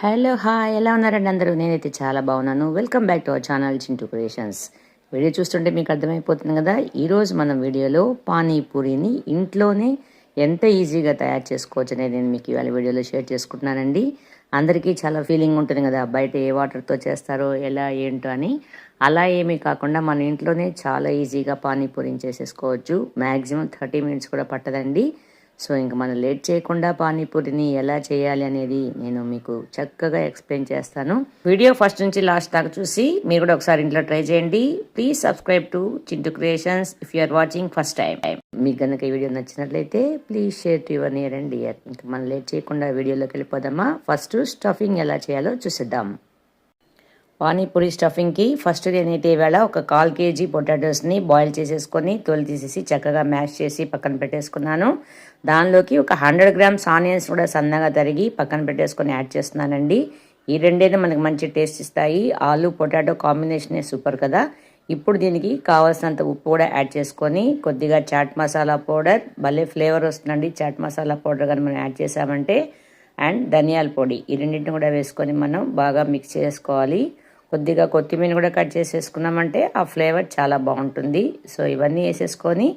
Hello hi ఎలా ఉన్నారండి అందరూ? నేనైతే చాలా బాగున్నాను. Welcome back to our channel Chintu creations video చూస్తుంటే మీకు అర్థమైపోతుంది కదా ఈరోజు మనం వీడియోలో పానీపూరిని ఇంట్లోనే ఎంత ఈజీగా తయారు చేసుకోవచ్చు అనేది నేను మీకు ఇవాళ వీడియోలో షేర్ చేసుకుంటున్నానండి. అందరికీ చాలా ఫీలింగ్ ఉంటుంది కదా బయట ఏ వాటర్తో చేస్తారో ఎలా ఏంటో అని. అలా ఏమీ కాకుండా మన ఇంట్లోనే చాలా ఈజీగా పానీపూరిని చేసేసుకోవచ్చు. మ్యాక్సిమం థర్టీ మినిట్స్ కూడా పట్టదండి. సో ఇంక మనం లేట్ చేయకుండా పానీపూరిని ఎలా చేయాలి అనేది నేను మీకు చక్కగా ఎక్స్ప్లెయిన్ చేస్తాను. వీడియో ఫస్ట్ నుంచి లాస్ట్ దాకా చూసి మీరు కూడా ఒకసారి ఇంట్లో ట్రై చేయండి. Please subscribe to Chintu creations if you are watching first time మీకు కనుక ఈ వీడియో నచ్చినట్లయితే please share to your near and dear ఇంకా మనం లేట్ చేయకుండా వీడియోలోకి వెళ్ళిపోదామా? ఫస్ట్ స్టఫింగ్ ఎలా చేయాలో చూసేద్దాం. పానీపూరి స్టఫింగ్కి ఫస్ట్ నేనైతే ఈవేళ ఒక కాల్ కేజీ పొటాటోస్ని బాయిల్ చేసేసుకొని తొలి తీసేసి చక్కగా మ్యాష్ చేసి పక్కన పెట్టేసుకున్నాను. దానిలోకి ఒక హండ్రెడ్ గ్రామ్స్ ఆనియన్స్ కూడా సన్నగా తరిగి పక్కన పెట్టేసుకొని యాడ్ చేస్తున్నానండి. ఈ రెండైనా మనకి మంచి టేస్ట్ ఇస్తాయి. ఆలు పొటాటో కాంబినేషనే సూపర్ కదా. ఇప్పుడు దీనికి కావాల్సినంత ఉప్పు కూడా యాడ్ చేసుకొని కొద్దిగా చాట్ మసాలా పౌడర్ భలే ఫ్లేవర్ వస్తుందండి చాట్ మసాలా పౌడర్ కానీ మనం యాడ్ చేసామంటే. అండ్ ధనియాల పొడి ఈ రెండింటిని కూడా వేసుకొని మనం బాగా మిక్స్ చేసుకోవాలి. కొద్దిగా కొత్తిమీర కూడా కట్ చేసేసుకున్నామంటే ఆ ఫ్లేవర్ చాలా బాగుంటుంది. సో ఇవన్నీ వేసేసుకొని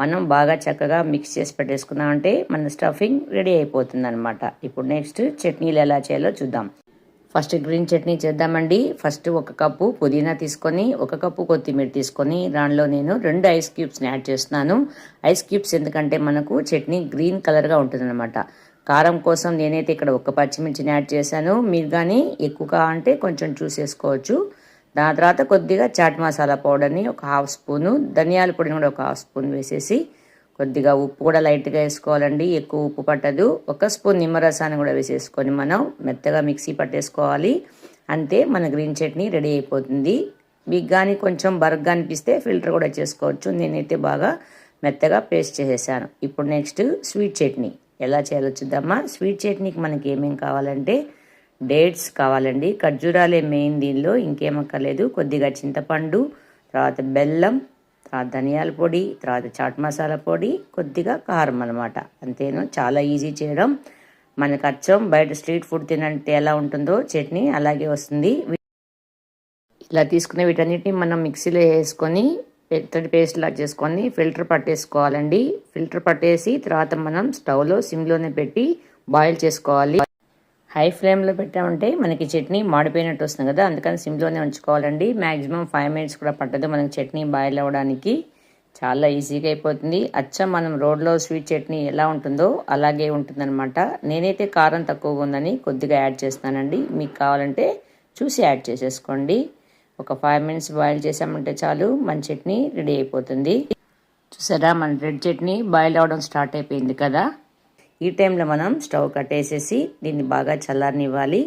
మనం బాగా చక్కగా మిక్స్ చేసి పెట్టేసుకున్నామంటే మన స్టఫింగ్ రెడీ అయిపోతుంది అనమాట ఇప్పుడు నెక్స్ట్ చట్నీలు ఎలా చేయాలో చూద్దాం. ఫస్ట్ గ్రీన్ చట్నీ చేద్దామండి. ఫస్ట్ ఒక కప్పు పుదీనా తీసుకొని ఒక కప్పు కొత్తిమీర తీసుకొని దానిలో నేను రెండు ఐస్ క్యూబ్స్ని యాడ్ చేస్తున్నాను. ఐస్ క్యూబ్స్ ఎందుకంటే మనకు చట్నీ గ్రీన్ కలర్గా ఉంటుందన్నమాట. కారం కోసం నేనైతే ఇక్కడ ఒక పచ్చిమిర్చిని యాడ్ చేశాను. మీరు కానీ ఎక్కువ అంటే కొంచెం చూసేసుకోవచ్చు దాని తర్వాత కొద్దిగా చాట్ మసాలా పౌడర్ని ఒక హాఫ్ స్పూను ధనియాల పొడిని కూడా ఒక హాఫ్ స్పూన్ వేసేసి కొద్దిగా ఉప్పు కూడా లైట్గా వేసుకోవాలండి. ఎక్కువ ఉప్పు పట్టదు. ఒక స్పూన్ నిమ్మరసాన్ని కూడా వేసేసుకొని మనం మెత్తగా మిక్సీ పట్టేసుకోవాలి. అంతే మన గ్రీన్ చట్నీ రెడీ అయిపోతుంది. మీకు కానీ కొంచెం బరగ్గా అనిపిస్తే ఫిల్టర్ కూడా చేసుకోవచ్చు. నేనైతే బాగా మెత్తగా పేస్ట్ చేసేసాను. ఇప్పుడు నెక్స్ట్ స్వీట్ చట్నీ. ఎలా చేయాలో చూద్దామా? స్వీట్ చట్నీకి మనకి ఏమేం కావాలంటే డేట్స్ కావాలండి. ఖర్జూరాలే మెయిన్ దీనిలో ఇంకేమక్కర్లేదు. కొద్దిగా చింతపండు తర్వాత బెల్లం తర్వాత ధనియాల పొడి తర్వాత చాట్ మసాలా పొడి కొద్దిగా కారం అనమాట అంతేను చాలా ఈజీ చేయడం. మనకు అచ్చం బయట స్ట్రీట్ ఫుడ్ తినంటే ఎలా ఉంటుందో చట్నీ అలాగే వస్తుంది. ఇలా తీసుకునే వీటన్నిటిని మనం మిక్సీలో వేసుకొని పెద్దటి పేస్ట్లా చేసుకొని ఫిల్టర్ పట్టేసుకోవాలండి. ఫిల్టర్ పట్టేసి తర్వాత మనం స్టవ్లో సిమ్లోనే పెట్టి బాయిల్ చేసుకోవాలి. హై ఫ్లేమ్లో పెట్టామంటే మనకి చట్నీ మాడిపోయినట్టు వస్తుంది కదా అందుకని సిమ్లోనే ఉంచుకోవాలండి. మ్యాక్సిమం ఫైవ్ మినిట్స్ కూడా పట్టదు మనకి చట్నీ బాయిల్ అవ్వడానికి. చాలా ఈజీగా అయిపోతుంది. అచ్చం మనం రోడ్లో స్వీట్ చట్నీ ఎలా ఉంటుందో అలాగే ఉంటుందన్నమాట. నేనైతే కారం తక్కువగా ఉందని కొద్దిగా యాడ్ చేస్తానండి. మీకు కావాలంటే చూసి యాడ్ చేసేసుకోండి. ఒక ఫైవ్ మినిట్స్ బాయిల్ చేసామంటే చాలు మన చట్నీ రెడీ అయిపోతుంది. చూసారా మన రెడ్ చట్నీ బాయిల్ అవ్వడం స్టార్ట్ అయిపోయింది కదా? ఈ టైంలో మనం స్టవ్ కట్టేసేసి దీన్ని బాగా చల్లారనివ్వాలి.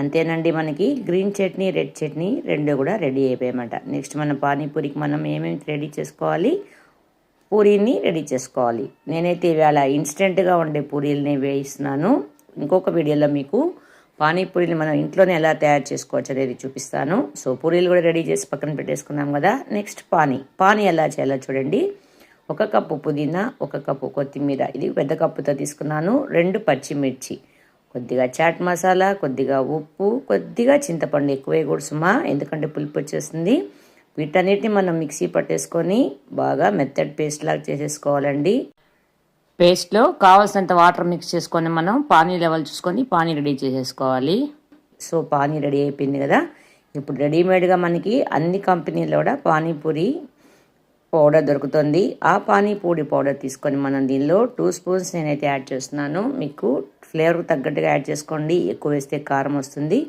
అంతేనండి మనకి గ్రీన్ చట్నీ రెడ్ చట్నీ రెండు కూడా రెడీ అయిపోయాయన్నమాట. నెక్స్ట్ మనం పానీపూరికి మనం ఏమేమి రెడీ చేసుకోవాలి? పూరీని రెడీ చేసుకోవాలి. నేనైతే ఇవాళ ఇన్స్టెంట్గా ఉండే పూరీలని వేయిస్తున్నాను. ఇంకొక వీడియోలో మీకు పానీపూరీని మనం ఇంట్లోనే ఎలా తయారు చేసుకోవచ్చు అనేది చూపిస్తాను. సో పూరీలు కూడా రెడీ చేసి పక్కన పెట్టేసుకున్నాం కదా. నెక్స్ట్ పానీ. పానీ ఎలా చేయాలో చూడండి. ఒక కప్పు పుదీనా ఒక కప్పు కొత్తిమీర. ఇది పెద్ద కప్పుతో తీసుకున్నాను. రెండు పచ్చిమిర్చి. కొద్దిగా చాట్ మసాలా కొద్దిగా ఉప్పు కొద్దిగా చింతపండు ఎక్కువే వేయకూడదు సుమా. ఎందుకంటే పులుపు వచ్చేస్తుంది. వీటన్నిటిని మనం మిక్సీ పట్టేసుకొని బాగా మెత్తడ్ పేస్ట్ లాగా చేసేసుకోవాలండి. పేస్ట్లో కావాల్సినంత వాటర్ మిక్స్ చేసుకొని మనం పానీ లెవెల్ చూసుకొని పానీ రెడీ చేసేసుకోవాలి. సో పానీ రెడీ అయిపోయింది కదా. ఇప్పుడు రెడీమేడ్గా మనకి అన్ని కంపెనీల్లో కూడా పానీపూరి పౌడర్ దొరుకుతుంది. ఆ పానీపూరి పౌడర్ తీసుకొని మనం దీనిలో టూ స్పూన్స్ నేనైతే యాడ్ చేస్తున్నాను. మీకు ఫ్లేవర్కి తగ్గట్టుగా యాడ్ చేసుకోండి. ఎక్కువ వేస్తే కారం వస్తుంది.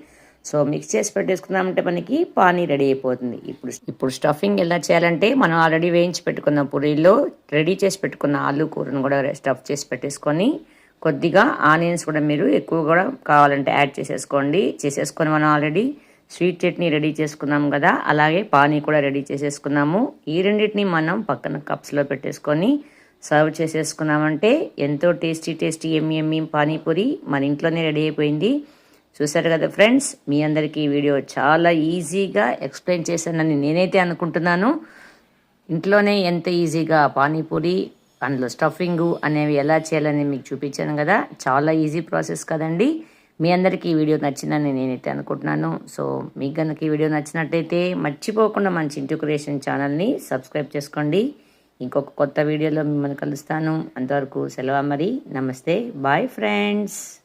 సో మిక్స్ చేసి పెట్టేసుకున్నామంటే మనకి పానీ రెడీ అయిపోతుంది. ఇప్పుడు ఇప్పుడు స్టఫింగ్ ఎలా చేయాలంటే మనం ఆల్రెడీ వేయించి పెట్టుకున్న పూరీలో రెడీ చేసి పెట్టుకున్న ఆలు కూరను కూడా స్టఫ్ చేసి పెట్టేసుకొని కొద్దిగా ఆనియన్స్ కూడా మీరు ఎక్కువ కూడా కావాలంటే యాడ్ చేసేసుకోండి. చేసేసుకొని మనం ఆల్రెడీ స్వీట్ చట్నీ రెడీ చేసుకున్నాం కదా అలాగే పానీ కూడా రెడీ చేసేసుకున్నాము. ఈ రెండింటిని మనం పక్కన కప్స్లో పెట్టేసుకొని సర్వ్ చేసేసుకున్నామంటే ఎంతో tasty tasty yummy yummy panipuri మన ఇంట్లోనే రెడీ అయిపోయింది. చూసారు కదా ఫ్రెండ్స్? మీ అందరికీ ఈ వీడియో చాలా ఈజీగా ఎక్స్ప్లెయిన్ చేశానని నేనైతే అనుకుంటున్నాను. ఇంట్లోనే ఎంత ఈజీగా పానీపూరి అందులో స్టఫింగ్ అనేవి ఎలా చేయాలని మీకు చూపించాను కదా చాలా ఈజీ ప్రాసెస్ కదండి. మీ అందరికీ ఈ వీడియో నచ్చిందని నేనైతే అనుకుంటున్నాను. సో మీకు కనుక ఈ వీడియో నచ్చినట్టయితే మర్చిపోకుండా మన చింటూ క్రియేషన్ ఛానల్ని సబ్స్క్రైబ్ చేసుకోండి. ఇంకొక కొత్త వీడియోలో మిమ్మల్ని కలుస్తాను. అంతవరకు సెలవు మరి నమస్తే. Bye friends.